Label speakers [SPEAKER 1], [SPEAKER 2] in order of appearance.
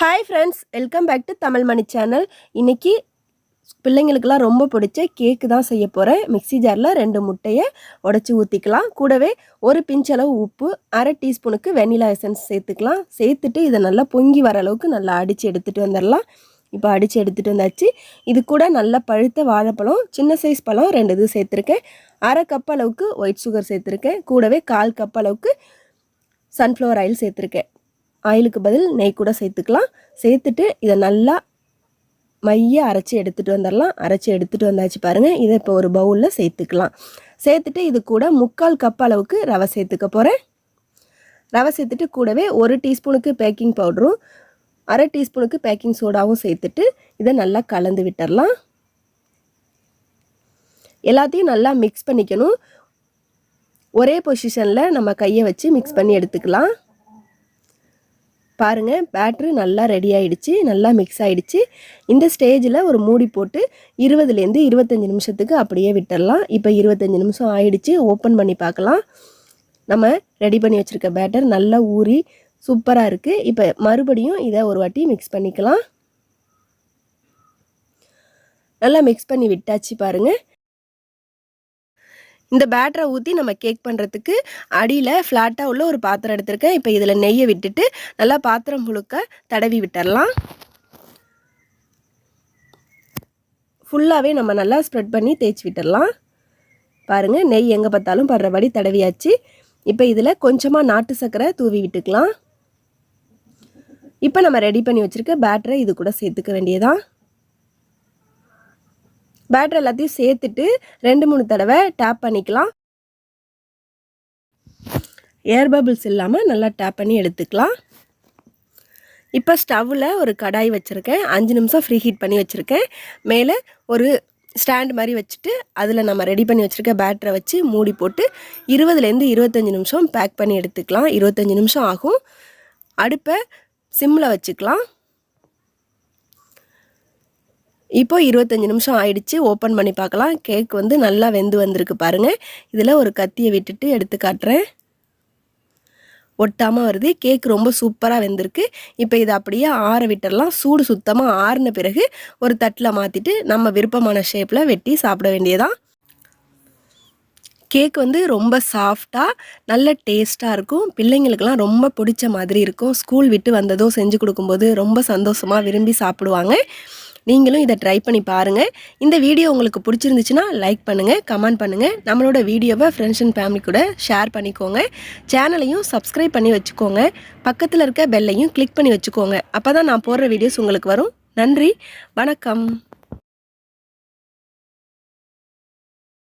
[SPEAKER 1] Hi friends welcome back to Tamil Mani channel இன்றைக்கி பிள்ளைங்களுக்கெல்லாம் ரொம்ப பிடிச்ச கேக்கு தான் செய்ய போகிறேன் மிக்ஸி ஜாரில் ரெண்டு முட்டையை உடச்சி ஊற்றிக்கலாம் கூடவே ஒரு பிஞ்சளவு உப்பு அரை டீஸ்பூனுக்கு வெனிலா எசன்ஸ் சேர்த்துக்கலாம். சேர்த்துட்டு இதை நல்லா பொங்கி வர அளவுக்கு நல்லா அடித்து எடுத்துகிட்டு வந்துடலாம். இப்போ அடித்து எடுத்துகிட்டு வந்தாச்சு. இது கூட நல்லா பழுத்த வாழைப்பழம் சின்ன சைஸ் பழம் ரெண்டு இது சேர்த்துருக்கேன். அரை கப் அளவுக்கு ஒயிட் சுகர் சேர்த்துருக்கேன். கூடவே கால் கப் அளவுக்கு சன்ஃப்ளவர் ஆயில் சேர்த்துருக்கேன். ஆயிலுக்கு பதில் நெய் கூட சேர்த்துக்கலாம். சேர்த்துட்டு இதை நல்லா மைய அரைச்சி எடுத்துகிட்டு வந்துடலாம். அரைச்சி எடுத்துகிட்டு வந்தாச்சு பாருங்கள் இதை இப்போ ஒரு பவுலில் சேர்த்துக்கலாம். சேர்த்துட்டு இது கூட முக்கால் கப் அளவுக்கு ரவை சேர்த்துக்க போகிறேன் ரவை சேர்த்துட்டு கூடவே ஒரு டீஸ்பூனுக்கு பேக்கிங் பவுடரும் அரை டீஸ்பூனுக்கு பேக்கிங் சோடாவும் சேர்த்துட்டு இதை நல்லா கலந்து விட்டுறலாம் எல்லாத்தையும் நல்லா மிக்ஸ் பண்ணிக்கணும். ஒரே பொசிஷனில் நம்ம கையை வச்சு மிக்ஸ் பண்ணி எடுத்துக்கலாம். பாருங்கள் பேட்ரு நல்லா ரெடி ஆகிடுச்சு நல்லா மிக்ஸ் ஆகிடுச்சு இந்த ஸ்டேஜில் ஒரு மூடி போட்டு இருபதுலேருந்து இருபத்தஞ்சி நிமிஷத்துக்கு அப்படியே விட்டுடலாம். இப்போ இருபத்தஞ்சி நிமிஷம் ஆயிடுச்சு ஓப்பன் பண்ணி பார்க்கலாம். நம்ம ரெடி பண்ணி வச்சுருக்க பேட்டர் நல்லா ஊறி சூப்பராக இருக்குது இப்போ மறுபடியும் இதை ஒரு வாட்டி மிக்ஸ் பண்ணிக்கலாம். நல்லா மிக்ஸ் பண்ணி விட்டாச்சு பாருங்கள் இந்த பேட்டரை ஊற்றி நம்ம கேக் பண்ணுறதுக்கு அடியில் ஃப்ளாட்டாக உள்ள ஒரு பாத்திரம் எடுத்திருக்கேன். இப்போ இதில் நெய்யை விட்டுட்டு நல்லா பாத்திரம் முழுக்க தடவி விட்டுறலாம். ஃபுல்லாகவே நம்ம நல்லா ஸ்ப்ரெட் பண்ணி தேய்ச்சி விட்டுடலாம் பாருங்கள் நெய் எங்கே பார்த்தாலும் படுறபடி தடவியாச்சு. இப்போ இதில் கொஞ்சமாக நாட்டு சர்க்கரை தூவி விட்டுக்கலாம். இப்போ நம்ம ரெடி பண்ணி வச்சுருக்க பேட்டரை இது கூட சேர்த்துக்க வேண்டியதான் பேட்டர் எல்லாத்தையும் சேர்த்துட்டு ரெண்டு மூணு தடவை டேப் பண்ணிக்கலாம். ஏர் பபிள்ஸ் இல்லாமல் நல்லா டேப் பண்ணி எடுத்துக்கலாம். இப்போ ஸ்டவ்வில் ஒரு கடாய் வச்சுருக்கேன். அஞ்சு நிமிஷம் ஃப்ரீ ஹீட் பண்ணி வச்சுருக்கேன். மேலே ஒரு ஸ்டாண்ட் மாதிரி வச்சுட்டு அதில் நம்ம ரெடி பண்ணி வச்சுருக்க பேட்டரை வச்சு மூடி போட்டு இருபதுலேருந்து இருபத்தஞ்சி நிமிஷம் பேக் பண்ணி எடுத்துக்கலாம். இருபத்தஞ்சி நிமிஷம் ஆகும். அடுப்பை சிம்மில் வச்சுக்கலாம். இப்போ இருபத்தஞ்சி நிமிஷம் ஆயிடுச்சு. ஓப்பன் பண்ணி பார்க்கலாம். கேக் வந்து நல்லா வெந்து வந்திருக்கு பாருங்கள் இதில் ஒரு கத்தியை விட்டுட்டு எடுத்து காட்டுறேன். ஒட்டாமல் வருது. கேக் ரொம்ப சூப்பராக வெந்திருக்கு. இப்போ இதை அப்படியே ஆற விட்டுடலாம் சூடு சுத்தமாக ஆறின பிறகு ஒரு தட்டில் மாற்றிட்டு நம்ம விருப்பமான ஷேப்பில் வெட்டி சாப்பிட வேண்டியதான் கேக் வந்து ரொம்ப சாஃப்டாக நல்ல டேஸ்ட்டாக இருக்கும். பிள்ளைங்களுக்கெல்லாம் ரொம்ப பிடிச்ச மாதிரி இருக்கும். ஸ்கூல் விட்டு வந்ததும் செஞ்சு கொடுக்கும்போது ரொம்ப சந்தோஷமாக விரும்பி சாப்பிடுவாங்க. நீங்களும் இதை ட்ரை பண்ணி பாருங்கள் இந்த வீடியோ உங்களுக்கு பிடிச்சிருந்துச்சுன்னா லைக் பண்ணுங்கள் கமெண்ட் பண்ணுங்கள் நம்மளோட வீடியோவை ஃப்ரெண்ட்ஸ் அண்ட் ஃபேமிலி கூட ஷேர் பண்ணிக்கோங்க. சேனலையும் சப்ஸ்கிரைப் பண்ணி வச்சுக்கோங்க. பக்கத்தில் இருக்க பெல்லையும் கிளிக் பண்ணி வச்சுக்கோங்க. அப்போ தான் நான் போடுற வீடியோஸ் உங்களுக்கு வரும். நன்றி வணக்கம்.